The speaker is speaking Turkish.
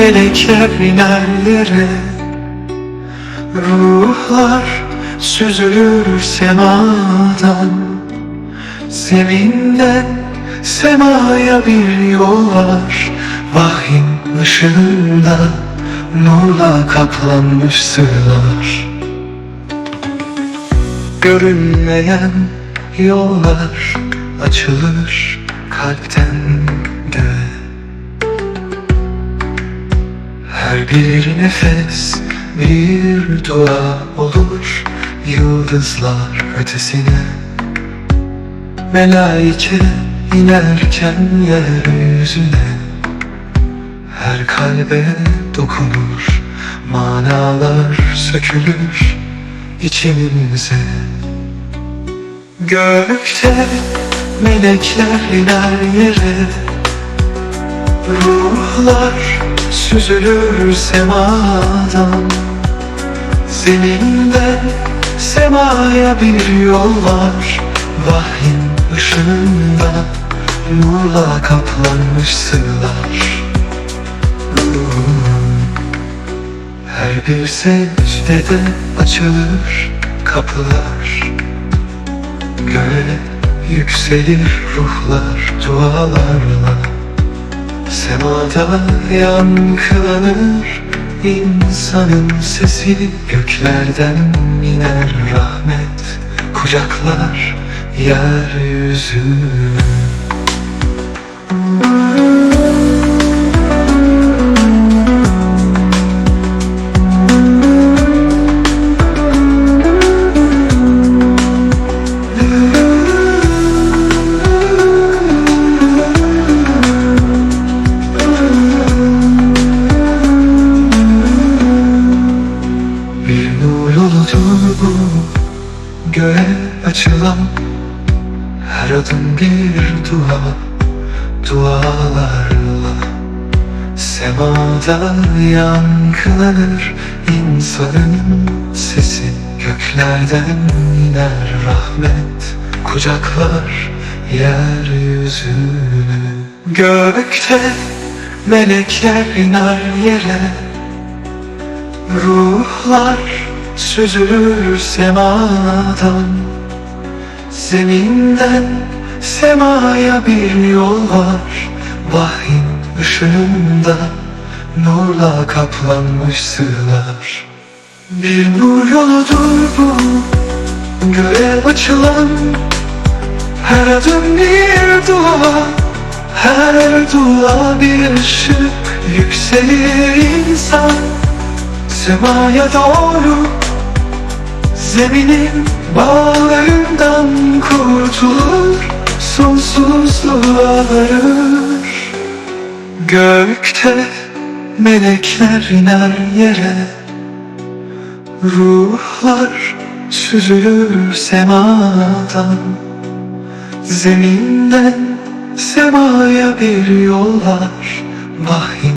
melekler iner yere Ruhlar süzülür semadan. Zeminden semaya bir yol var. Vahyin ışığında nurla kaplanmış sırlar Görünmeyen yollar açılır kalpten de Her bir nefes bir dua olur Yıldızlar ötesine. Melaike inerken yeryüzüne Her kalbe dokunur Manalar sökülür içimize. Gökte melekler iner yere Ruhlar süzülür semadan. Zeminde semaya bir yol var. Vahyin ışığında nurla kaplanmış sırlar. Her bir secdede açılır kapılar. Göğe yükselir ruhlar dualarla Semada yankılanır insanın sesi Göklerden iner rahmet kucaklar yeryüzünü yoludur bu Göğe açılan Her adım bir dua Dualarla Semada yankılanır insanın sesi. Göklerden iner rahmet Kucaklar yeryüzünü Gökte melekler iner yere Ruhlar süzülür semadan Zeminden semaya bir yol var. Vahyin ışığında nurla kaplanmış sırlar Bir nur yoludur bu Göğe açılan Her adım bir dua. Her dua bir ışık Yükselir insan Semaya doğru Zeminin bağlarından kurtulur Sonsuzluğa varır Gökte melekler iner yere Ruhlar süzülür semadan. Zeminden semaya bir yol var Vahyin